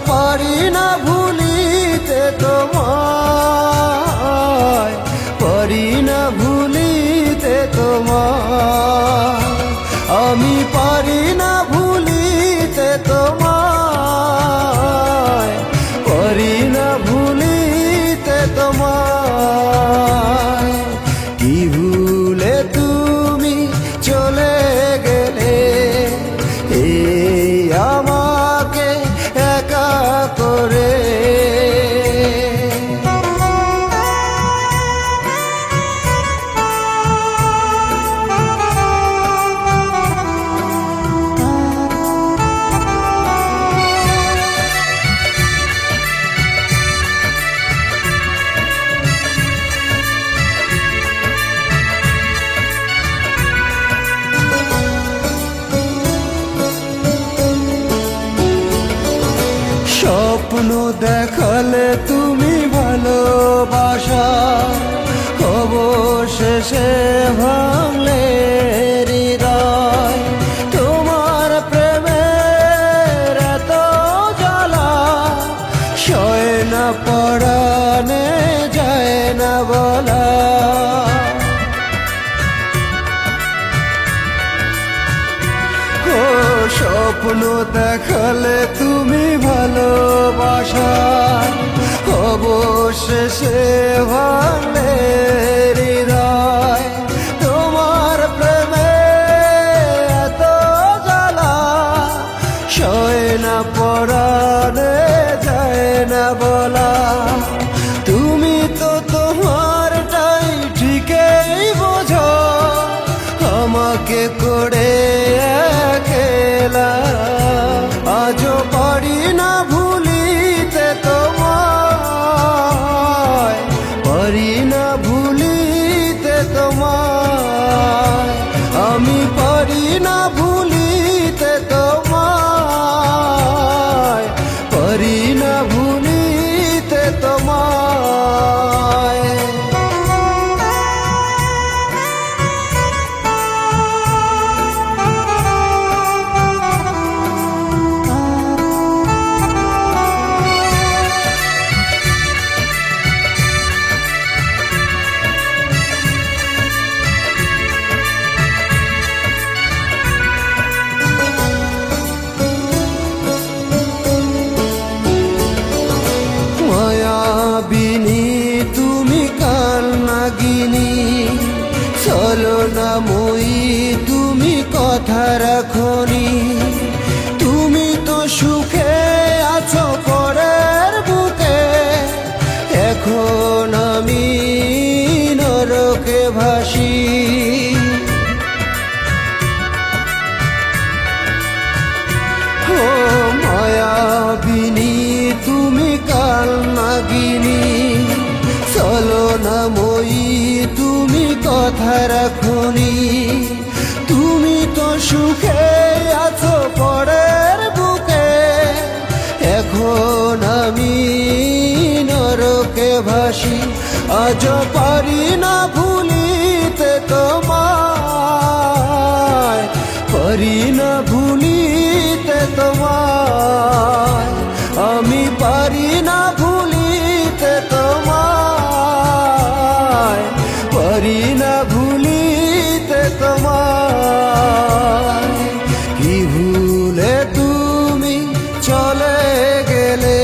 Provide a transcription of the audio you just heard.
পারি না ভুলিতে স্বপ্ন দেখালে তুমি ভালোবাসা। অবশেষে ভাঙলে তোমার প্রেমের পড়ানে স্বপ্ন দেখালে তুমি ভালোবাসা অবশেষে ভাঙলে হৃদয়, তোমার প্রেমে এত জ্বালা, সয় না না বলা। তুমি তো তোমারটাই ঠিকই বোঝো, আমাকে করে রাখনি। তুমি তো সুখে আছো পরের বুকে। এখন আমি নরকে ভাসি। সুখে আছো পরের বুকে। এখন আমি নরকে ভাসি, আজ পারি না ভুলিতে তোমায়। পারি না ভুলিতে তোমায়। আমি পারি না ভুলিতে তোমায়। পারি না que